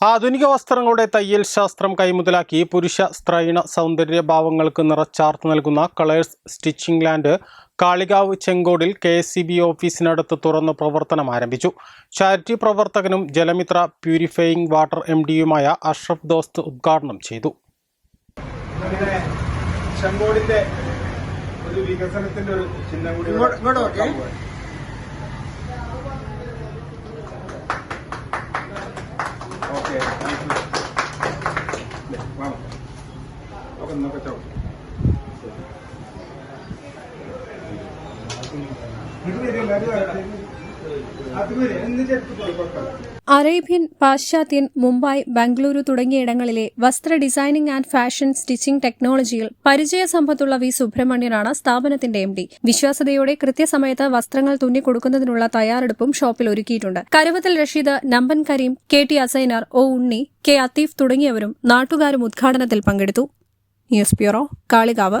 ആധുനിക വസ്ത്രങ്ങളുടെ തയ്യൽ ശാസ്ത്രം കൈമുതലാക്കി പുരുഷ സ്ത്രൈണ സൗന്ദര്യ ഭാവങ്ങൾക്ക് നിറച്ചാർത്ത് നൽകുന്ന കളേഴ്സ് സ്റ്റിച്ചിംഗ് ലാൻഡ് കാളികാവ് ചെങ്കോടിൽ കെ എസ് സി ബി ഓഫീസിനടുത്ത് തുറന്ന് പ്രവർത്തനം ആരംഭിച്ചു. ചാരിറ്റി പ്രവർത്തകനും ജലമിത്ര പ്യൂരിഫയിങ് വാട്ടർ എം ഡിയുമായ അഷ്റഫ് ദോസ്ത് ഉദ്ഘാടനം ചെയ്തു. ചെങ്കോടിന്റെ ഒരു വികസനത്തിന്റെ ഒരു ചിഹ്നം കൂടി വെക്കാൻ പോവാണ്. Okay, thank you. ദേ, വാ. അപ്പൊ ഇത് വരില്ല, അത് വരട്ടെ. അത് വരും എന്നിട്ട് എടുത്ത് പോയി കൊടുക്കാം അറേബ്യൻ പാശ്ചാത്യൻ മുംബൈ ബംഗളൂരു തുടങ്ങിയിടങ്ങളിലെ വസ്ത്ര ഡിസൈനിംഗ് ആൻഡ് ഫാഷൻ സ്റ്റിച്ചിംഗ് ടെക്നോളജിയിൽ പരിചയ സമ്പത്തുള്ള വി. സുബ്രഹ്മണ്യനാണ് സ്ഥാപനത്തിന്റെ എം ഡി. വിശ്വാസതയോടെ കൃത്യസമയത്ത് വസ്ത്രങ്ങൾ തുന്നിക്കൊടുക്കുന്നതിനുള്ള തയ്യാറെടുപ്പും ഷോപ്പിൽ ഒരുക്കിയിട്ടുണ്ട്. Karuvathil Rasheed Namban Kareem K T Asainar O Unni K Atheef തുടങ്ങിയവരും നാട്ടുകാരും ഉദ്ഘാടനത്തിൽ പങ്കെടുത്തു. News bureau Kalikavu.